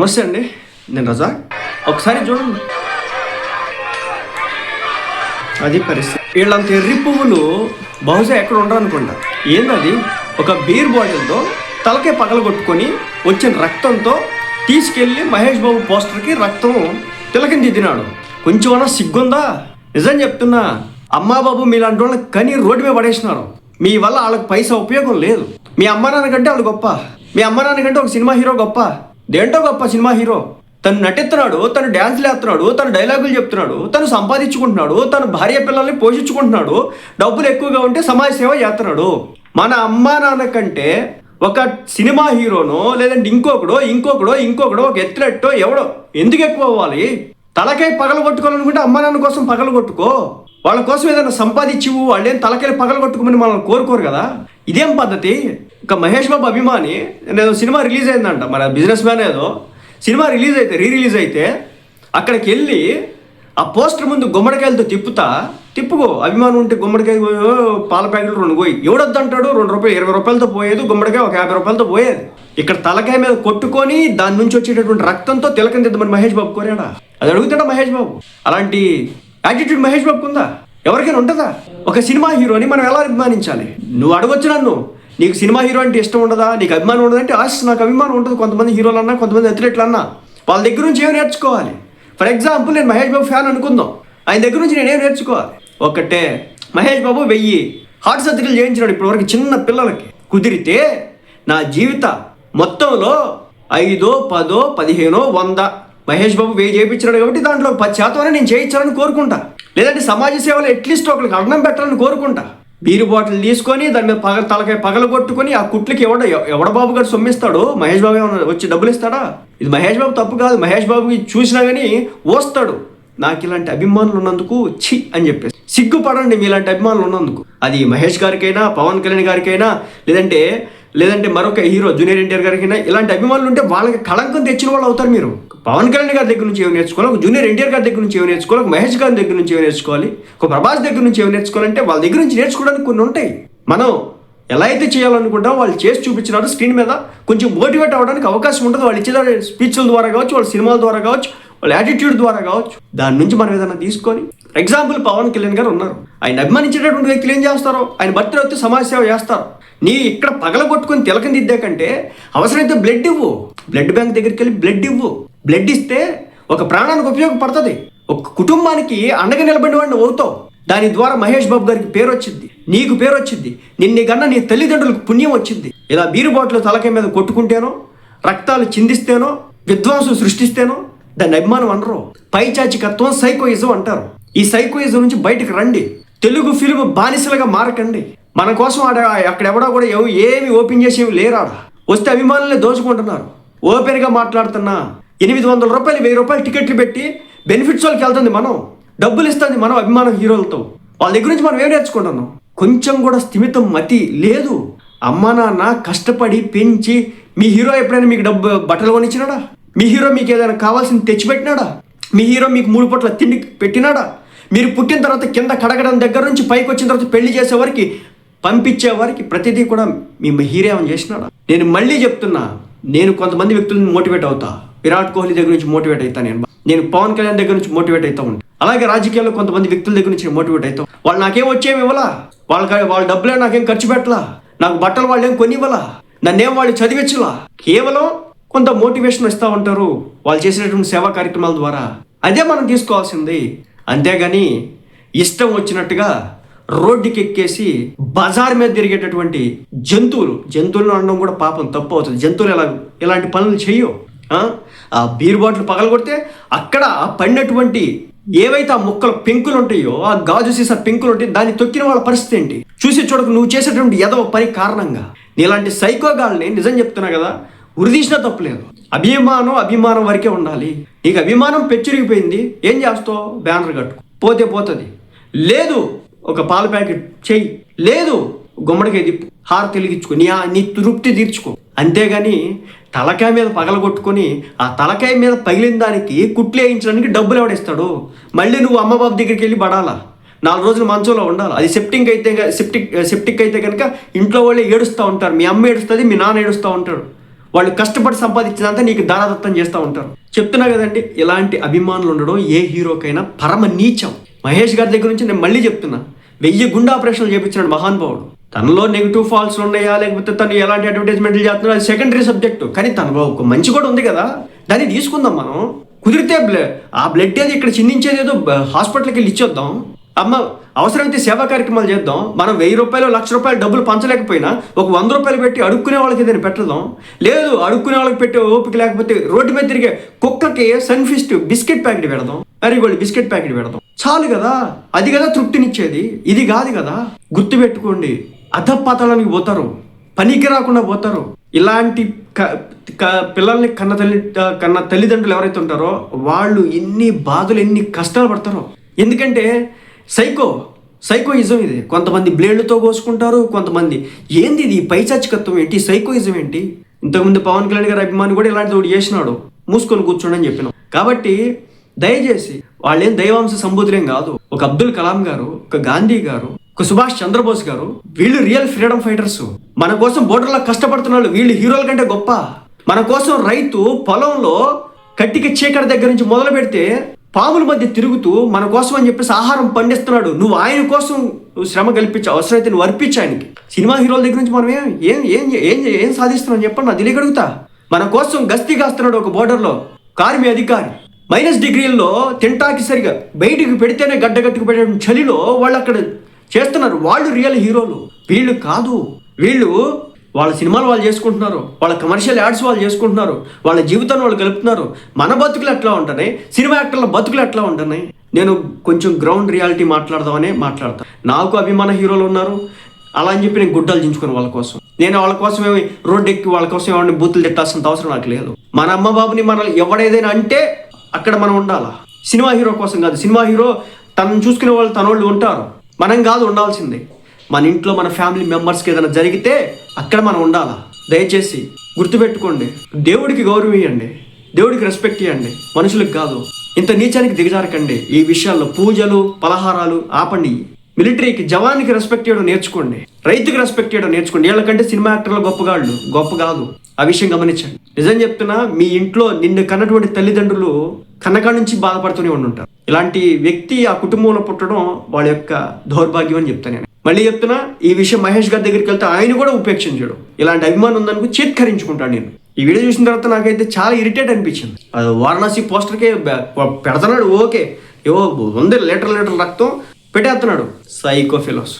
నమస్తే అండి నేను రజా. ఒకసారి చూడండి. అది పరిస్థితి. వీళ్ళంత ఎర్రి పువ్వులు బహుశా ఎక్కడ ఉండరు ఏందది? ఒక బీర్ బాటిల్తో తలకే పగలగొట్టుకొని వచ్చిన రక్తంతో తీసుకెళ్ళి మహేష్ బాబు పోస్టర్కి రక్తం తిలకం దిద్దినాడు కొంచెమన్నా సిగ్గుందా? నిజం చెప్తున్నా అమ్మా బాబు మీలాంటి వాళ్ళని కని రోడ్డు మీద పడేసినారు. మీ వల్ల వాళ్ళకి పైసా ఉపయోగం లేదు. మీ అమ్మ నాన్న కంటే వాళ్ళు గొప్ప. మీ అమ్మ నాన్న కంటే ఒక సినిమా హీరో గొప్ప. దేంటో గొప్ప సినిమా హీరో. తను నటిస్తున్నాడు తను డ్యాన్స్లు వేస్తున్నాడు తను డైలాగులు చెప్తున్నాడు తను సంపాదించుకుంటున్నాడు తన భార్య పిల్లల్ని పోషించుకుంటున్నాడు డబ్బులు ఎక్కువగా ఉంటే సమాజ సేవ చేస్తున్నాడు. మన అమ్మా నాన్న కంటే ఒక సినిమా హీరోనో లేదంటే ఇంకొకడో ఇంకొకడో ఇంకొకడో ఒక ఎత్తులెట్టో ఎవడో ఎందుకు ఎక్కువ అవ్వాలి? తలకాయ పగలు కొట్టుకోవాలనుకుంటే అమ్మా నాన్న కోసం పగలు కొట్టుకో. వాళ్ళ కోసం ఏదైనా సంపాదించివు వాళ్ళేం తలకాయలు పగలు కొట్టుకోమని మనం కోరుకోరు కదా. ఇదేం పద్ధతి? ఒక మహేష్ బాబు అభిమాని నేను సినిమా రిలీజ్ అయిందంట మన బిజినెస్ మ్యాన్ ఏదో. సినిమా రిలీజ్ అయితే రీ రిలీజ్ అయితే అక్కడికి వెళ్ళి ఆ పోస్టర్ ముందు గుమ్మడికాయలతో తిప్పుతా తిప్పుకో అభిమానం ఉంటే గుమ్మడికాయ పాల ప్యాకెట్లు రెండు పోయి. ఎవడొద్దంటాడు రెండు రూపాయలు ఇరవై రూపాయలతో పోయేది గుమ్మడికాయ ఒక యాభై రూపాయలతో పోయేది. ఇక్కడ తలకాయ మీద కొట్టుకొని దాని నుంచి వచ్చేటటువంటి రక్తంతో తిలకం తిద్దామని మహేష్ బాబు కోరాడా? అది అడుగుతాడా మహేష్ బాబు? అలాంటి యాటిట్యూడ్ మహేష్ బాబుకు ఉందా ఎవరికైనా ఉంటుందా? ఒక సినిమా హీరోని మనం ఎలా అభిమానించాలి? నువ్వు అడగొచ్చు నన్ను. నీకు సినిమా హీరో అంటే ఇష్టం ఉండదా? నీకు అభిమానం ఉండదంటే ఆశ నాకు అభిమానం ఉంటుంది. కొంతమంది హీరోలు అన్నా కొంతమంది అథ్లెట్లు అన్నా వాళ్ళ దగ్గర నుంచి ఏం నేర్చుకోవాలి? ఫర్ ఎగ్జాంపుల్ నేను మహేష్ బాబు ఫ్యాన్ అనుకుందాం. ఆయన దగ్గర నుంచి నేనేం నేర్చుకోవాలి? ఒకటే మహేష్ బాబు వెయ్యి హార్ట్ సర్జరీలు చేయించినాడు ఇప్పటివరకు చిన్న పిల్లలకి. కుదిరితే నా జీవిత మొత్తంలో ఐదో పదో పదిహేనో వంద మహేష్ బాబు వెయ్యి చేయించినాడు కాబట్టి దాంట్లో పది శాతం నేను చేయించాలని కోరుకుంటా. లేదంటే సమాజ సేవలో అట్లీస్ట్ ఒకరికి అన్నం పెట్టాలని కోరుకుంటా. బీరు బాటిల్ తీసుకొని దాని మీద పగ తలకాయ పగల కొట్టుకొని ఆ కుట్లకి ఎవడ ఎవడ బాబు గారు సొమ్మిస్తాడు? మహేష్ బాబు ఏమన్నా వచ్చి డబ్బులు ఇస్తాడా? ఇది మహేష్ బాబు తప్పు కాదు. మహేష్ బాబుకి చూసినా కానీ ఓస్తాడు. నాకు ఇలాంటి అభిమానులు ఉన్నందుకు చి అని చెప్పేసి. సిగ్గుపడండి మీలాంటి అభిమానులు ఉన్నందుకు. అది మహేష్ గారికైనా పవన్ కళ్యాణ్ గారికైనా లేదంటే లేదంటే మరొక హీరో జూనియర్ ఎన్టీఆర్ గారికైనా ఇలాంటి అభిమానులు ఉంటే వాళ్ళకి కళంకం తెచ్చిన వాళ్ళు అవుతారు మీరు. పవన్ కళ్యాణ్ గారి దగ్గర నుంచి ఏమి నేర్చుకోవాలి? ఒక జూనియర్ ఎన్టీఆర్ గారి దగ్గర నుంచి ఏమి నేర్చుకోవాలి? ఒక మహేష్ గారి దగ్గర నుంచి ఏమి నేర్చుకోవాలి? ఒక ప్రభాస్ దగ్గర నుంచి ఏమి నేర్చుకోవాలంటే వాళ్ళ దగ్గర నుంచి నేర్చుకోవడానికి కొన్ని ఉంటాయి. మనం ఎలా అయితే చేయాలనుకుంటామో వాళ్ళు చేసి చూపించినారు స్క్రీన్ మీద. కొంచెం మోటివేట్ అవ్వడానికి అవకాశం ఉంటుంది వాళ్ళు ఇచ్చిన స్పీచ్ల ద్వారా కావచ్చు వాళ్ళ సినిమాల ద్వారా కావచ్చు వాళ్ళ యాటిట్యూడ్ ద్వారా కావచ్చు. దాని నుంచి మనం ఏదైనా తీసుకొని ఎగ్జాంపుల్ పవన్ కళ్యాణ్ గారు ఉన్నారు. ఆయన అభిమానించేటటువంటి వ్యక్తులు ఏం చేస్తారో? ఆయన భర్తలు వస్తే సమాజ సేవ చేస్తారు. నీ ఇక్కడ పగల కొట్టుకొని తిలకం దిద్దే కంటే అవసరమైతే బ్లడ్ ఇవ్వు. బ్లడ్ బ్యాంక్ దగ్గరికి వెళ్ళి బ్లడ్ ఇవ్వు. బ్లడ్ ఇస్తే ఒక ప్రాణానికి ఉపయోగపడుతుంది. ఒక కుటుంబానికి అండగా నిలబడిన వాడిని అవుతావు దాని ద్వారా మహేష్ బాబు గారికి పేరు వచ్చింది. నీకు పేరు వచ్చింది. నిన్ను కన్నా నీ తల్లిదండ్రులకు పుణ్యం వచ్చింది. ఇలా బీరు బాటిల్ తలకాయ మీద కొట్టుకుంటేనో రక్తాలు చిందిస్తేనో విద్వాంసం సృష్టిస్తేనో దాన్ని అభిమానం అనరు. పైచాచికత్వం సైకోయిజం అంటారు. ఈ సైకోయిజం నుంచి బయటకు రండి. తెలుగు ఫిలిం బానిసలుగా మారకండి. మన కోసం ఆడ అక్కడ ఎవడో కూడా ఏమి ఓపెన్ చేసి లేరాడు. వస్తే అభిమానులే దోచుకుంటున్నారు. ఓపెన్గా మాట్లాడుతున్నా. ఎనిమిది వందల రూపాయలు వెయ్యి రూపాయలు టికెట్లు పెట్టి బెనిఫిట్స్ వాళ్ళకి వెళ్తుంది మనం. డబ్బులు ఇస్తుంది మనం అభిమానం హీరోలతో. వాళ్ళ దగ్గర నుంచి మనం ఏం నేర్చుకుంటున్నాం? కొంచెం కూడా స్థిమితం మతి లేదు. అమ్మ నాన్న కష్టపడి పెంచి మీ హీరో ఎప్పుడైనా మీకు డబ్బు బట్టలు కొనిచ్చినాడా? మీ హీరో మీకు ఏదైనా కావాల్సింది తెచ్చిపెట్టినాడా? మీ హీరో మీకు మూడు పొట్ల తిండి పెట్టినాడా? మీరు పుట్టిన తర్వాత కింద కడగడం దగ్గర నుంచి పైకి వచ్చిన తర్వాత పెళ్ళి చేసేవారికి పంపించే వారికి ప్రతిదీ కూడా మీ హీరేమని చేసినాడా? నేను మళ్ళీ చెప్తున్నా నేను కొంతమంది వ్యక్తులను మోటివేట్ అవుతా. విరాట్ కోహ్లీ దగ్గర నుంచి మోటివేట్ అవుతా నేను. నేను పవన్ కళ్యాణ్ దగ్గర నుంచి మోటివేట్ అవుతా ఉంటాను అలాగే రాజకీయాల్లో కొంతమంది వ్యక్తుల దగ్గర నుంచి మోటివేట్ అవుతాం వాళ్ళు నాకేం వచ్చేమి ఇవ్వలా? వాళ్ళ వాళ్ళ డబ్బులే నాకేం ఖర్చు పెట్టలా? నాకు బట్టలు వాళ్ళు ఏం కొనివ్వలా? నన్నేం వాళ్ళు చదివించలా? కేవలం కొంత మోటివేషన్ ఇస్తూ ఉంటారు వాళ్ళు చేసినటువంటి సేవా కార్యక్రమాల ద్వారా. అదే మనం తీసుకోవాల్సింది. అంతేగాని ఇష్టం వచ్చినట్టుగా రోడ్డుకి ఎక్కేసి బజార్ మీద తిరిగేటటువంటి జంతువులు జంతువులను అనడం కూడా పాపం తప్పు అవుతుంది. జంతువులు ఎలా ఇలాంటి పనులు చెయ్యు? ఆ? బీర్ బాటిల్ పగలగొడితే అక్కడ ఆ పడినటువంటి ఏవైతే ఆ ముక్కలు పెంకులు ఉంటాయో ఆ గాజు సీసా పెంకులు ఉంటాయి దాన్ని తొక్కిన వాళ్ళ పరిస్థితి ఏంటి? చూసి చూడకు నువ్వు చేసేటువంటి ఎదవ పని కారణంగా. నీలాంటి సైకోగాల్ని నిజం చెప్తున్నా కదా ఉరిదీసినా తప్పలేదు అభిమానం అభిమానం వరకే ఉండాలి. నీకు అభిమానం పెచ్చిరిగిపోయింది. ఏం చేస్తావు? బ్యానర్ కట్టుకో. పోతే పోతుంది. లేదు ఒక పాల ప్యాకెట్ చెయ్యి. లేదు గుమ్మడికాయ తిప్పు. హార తెలిగించుకో. నీ ఆ- నీ తృప్తి తీర్చుకో. అంతేగాని తలకాయ మీద పగలగొట్టుకొని ఆ తలకాయ మీద పగిలిన దానికి కుట్లు వేయించడానికి డబ్బులు ఎవడిస్తాడు? మళ్ళీ నువ్వు అమ్మబాబు దగ్గరికి వెళ్ళి పడాలా? నాలుగు రోజులు మంచంలో ఉండాలి? అది సెప్టింగ్ అయితే సెప్టిక్ సెప్టిక్ అయితే కనుక ఇంట్లో వాళ్ళే ఏడుస్తూ ఉంటారు. మీ అమ్మ ఏడుస్తుంది మీ నాన్న ఏడుస్తూ ఉంటాడు. వాళ్ళు కష్టపడి సంపాదించినంత నీకు దానదత్తం చేస్తూ ఉంటారు. చెప్తున్నా కదండి ఇలాంటి అభిమానులు ఉండడం ఏ హీరోకైనా పరమ నీచం. మహేష్ గారి దగ్గర నుంచి నేను మళ్ళీ చెప్తున్నా వెయ్యి గుండె ఆపరేషన్లు చేపించినాడు మహానుభావుడు తనలో నెగిటివ్ ఫాల్స్ ఉన్నాయా లేకపోతే తను ఎలాంటి అడ్వర్టైజ్మెంట్లు చేస్తున్నాడు అది సెకండరీ సబ్జెక్టు. కానీ తనలో ఒక మంచి కూడా ఉంది కదా దాన్ని తీసుకుందాం మనం. కుదిరితే ఆ బ్లడ్ ఏది ఇక్కడ చిందించేది ఏదో హాస్పిటల్కి వెళ్ళి ఇచ్చేద్దాం. అమ్మ అవసరమైతే సేవా కార్యక్రమాలు చేద్దాం. మనం వెయ్యి రూపాయలు లక్ష రూపాయలు డబ్బులు పంచలేకపోయినా ఒక వంద రూపాయలు పెట్టి అడుక్కునే వాళ్ళకి ఏదైనా పెట్టదాం లేదు అడుక్కునే వాళ్ళకి పెట్టే ఓపిక లేకపోతే రోడ్డు మీద తిరిగే కుక్కకి సన్ఫిస్ట్ బిస్కెట్ ప్యాకెట్ పెడదాం. మరి వాళ్ళు బిస్కెట్ ప్యాకెట్ పెడదాం. చాలు కదా. అది కదా తృప్తినిచ్చేది. ఇది కాదు కదా. గుర్తుపెట్టుకోండి అధపాతాళానికి పోతారు. పనికి రాకుండా పోతారు. ఇలాంటి క- పిల్లల్ని కన్న తల్లి కన్న తల్లిదండ్రులు ఎవరైతే ఉంటారో వాళ్ళు ఎన్ని బాధలు ఎన్ని కష్టాలు పడతారో. ఎందుకంటే సైకో సైకోయిజం ఇది. కొంతమంది బ్లేడ్లతో కోసుకుంటారు కొంతమంది ఏంది ఇది? పైచాచికత్వం ఏంటి? సైకోయిజం ఏంటి? ఇంతకుముందు పవన్ కళ్యాణ్ గారి అభిమాని కూడా ఇలాంటిది ఒకటి చేసినాడు. మూసుకొని కూర్చోండి అని చెప్పినాం. కాబట్టి దయచేసి వాళ్ళేం దైవాంశ సంబూతులేం కాదు. ఒక అబ్దుల్ కలాం గారు ఒక గాంధీ గారు ఒక సుభాష్ చంద్రబోస్ గారు వీళ్ళు రియల్ ఫ్రీడమ్ ఫైటర్స్. మన కోసం బోర్డర్లో కష్టపడుతున్న వాళ్ళు వీళ్ళు హీరోల కంటే గొప్ప. మన కోసం రైతు పొలంలో కట్టిక చీకటి దగ్గర నుంచి మొదలు పెడితే పాముల మధ్య తిరుగుతూ మన కోసం అని చెప్పేసి ఆహారం పండిస్తున్నాడు. నువ్వు ఆయన కోసం నువ్వు శ్రమ కల్పించావు అవసరమైతే నువ్వు అర్పించు ఆయనకి. సినిమా హీరోల దగ్గర నుంచి మనం ఏం ఏం ఏం ఏం ఏం సాధిస్తున్నాం చెప్పండి నా తెలియగలుగుతా మన కోసం గస్తీ కాస్తున్నాడు ఒక బోర్డర్లో. కార్మి అధికారి. మైనస్ డిగ్రీల్లో తింటాకి సరిగా బయటికి పెడితేనే గడ్డగట్టుకు పెట్టడం చలిలో వాళ్ళు అక్కడ చేస్తున్నారు. వాళ్ళు రియల్ హీరోలు. వీళ్ళు కాదు. వీళ్ళు వాళ్ళ సినిమాలు వాళ్ళు చేసుకుంటున్నారు వాళ్ళ కమర్షియల్ యాడ్స్ వాళ్ళు చేసుకుంటున్నారు వాళ్ళ జీవితాన్ని వాళ్ళు గలుపుతున్నారు మన బతుకులు ఎట్లా ఉంటున్నాయి సినిమా యాక్టర్ల బతుకులు ఎట్లా ఉంటున్నాయి నేను కొంచెం గ్రౌండ్ రియాలిటీ మాట్లాడదామనే మాట్లాడతాను నాకు అభిమాన హీరోలు ఉన్నారు. అలా అని చెప్పి నేను గుడ్డలు దించుకుని వాళ్ళ కోసం. నేను వాళ్ళ కోసం ఏమి రోడ్డు ఎక్కి వాళ్ళ కోసం ఎవరిని బూతులు తిట్టాల్సినంత అవసరం నాకు లేదు. మన అమ్మ బాబుని మనల్ని ఎవడేదైనా అంటే అక్కడ మనం ఉండాలా? సినిమా హీరో కోసం కాదు సినిమా హీరో తనను చూసుకునే వాళ్ళు తన వాళ్ళు ఉంటారు. మనం కాదు ఉండాల్సిందే. మన ఇంట్లో మన ఫ్యామిలీ మెంబర్స్కి ఏదైనా జరిగితే అక్కడ మనం ఉండాలా? దయచేసి గుర్తుపెట్టుకోండి. దేవుడికి గౌరవం ఇవ్వండి దేవుడికి రెస్పెక్ట్ ఇవ్వండి మనుషులకు కాదు. ఇంత నీచానికి దిగజారకండి. ఈ విషయాల్లో పూజలు పలహారాలు ఆపండి. మిలిటరీకి జవాన్కి రెస్పెక్ట్ చేయడం నేర్చుకోండి. రైతుకి రెస్పెక్ట్ చేయడం నేర్చుకోండి. వీళ్ళకంటే సినిమా యాక్టర్లు గొప్పగాళ్ళు. గొప్ప కాదు. ఆ విషయం గమనించండి. నిజం చెప్తున్నా మీ ఇంట్లో నిన్ను కన్నటువంటి తల్లిదండ్రులు కన్నకాడ నుంచి బాధపడుతూనే ఉండుంటారు. ఇలాంటి వ్యక్తి ఆ కుటుంబంలో పుట్టడం వాళ్ళ యొక్క దౌర్భాగ్యం అని చెప్తాను నేను. మళ్ళీ చెప్తున్నా ఈ విషయం మహేష్ గారి దగ్గరికి వెళ్తే ఆయన కూడా ఉపేక్షించడు. ఇలాంటి అభిమానం ఉందనుకో చేత్కరించుకుంటాను నేను ఈ వీడియో చూసిన తర్వాత నాకైతే చాలా ఇరిటేట్ అనిపించింది. వారణాసి పోస్టర్కే పెడతాడు ఓకే. ఏవో వంద లీటర్ లీటర్ రక్తం పెట్టేస్తున్నాడు. సైకో ఫిలోస్